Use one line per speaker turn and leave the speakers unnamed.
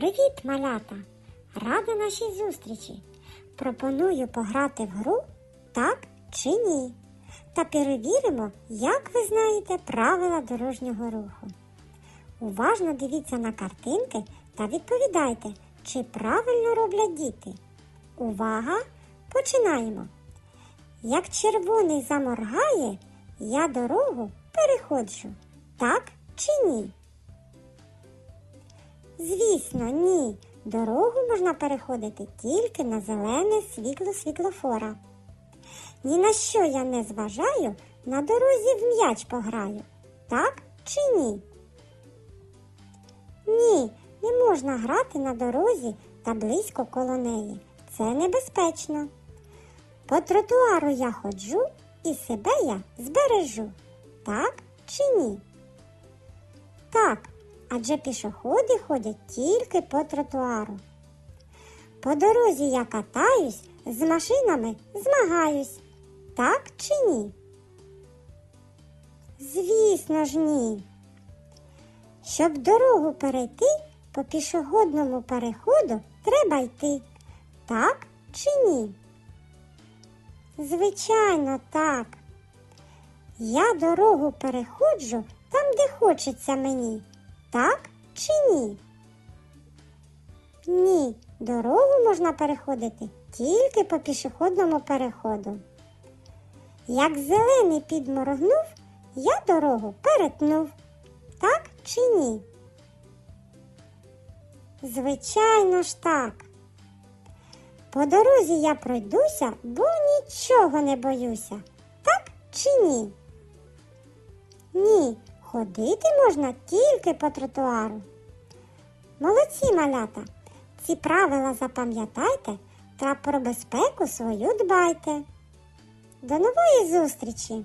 Привіт, малята! Рада нашій зустрічі. Пропоную пограти в гру так чи ні. Та перевіримо, як ви знаєте правила дорожнього руху. Уважно дивіться на картинки та відповідайте, чи правильно роблять діти. Увага! Починаємо. Як червоний заморгає, я дорогу переходжу. Так чи ні? Звісно, ні. Дорогу можна переходити тільки на зелене світло світлофора. Ні на що я не зважаю, на дорозі в м'яч пограю. Так чи ні? Ні, не можна грати на дорозі та близько коло неї. Це небезпечно. По тротуару я ходжу і себе я збережу. Так чи ні? Так, адже пішоходи ходять тільки по тротуару. По дорозі я катаюсь, з машинами змагаюсь. Так чи ні? Звісно ж, ні. Щоб дорогу перейти по пішохідному переходу треба йти. Так чи ні? Звичайно, так. Я дорогу переходжу там, де хочеться мені. Так чи ні? Ні, дорогу можна переходити тільки по пішохідному переходу. Як зелений підморгнув, я дорогу перетнув. Так чи ні? Звичайно ж так. По дорозі я пройдуся, бо нічого не боюся. Так чи ні? Ні, ходити можна тільки по тротуару. Молодці малята. Ці правила запам'ятайте та про безпеку свою дбайте. До нової зустрічі!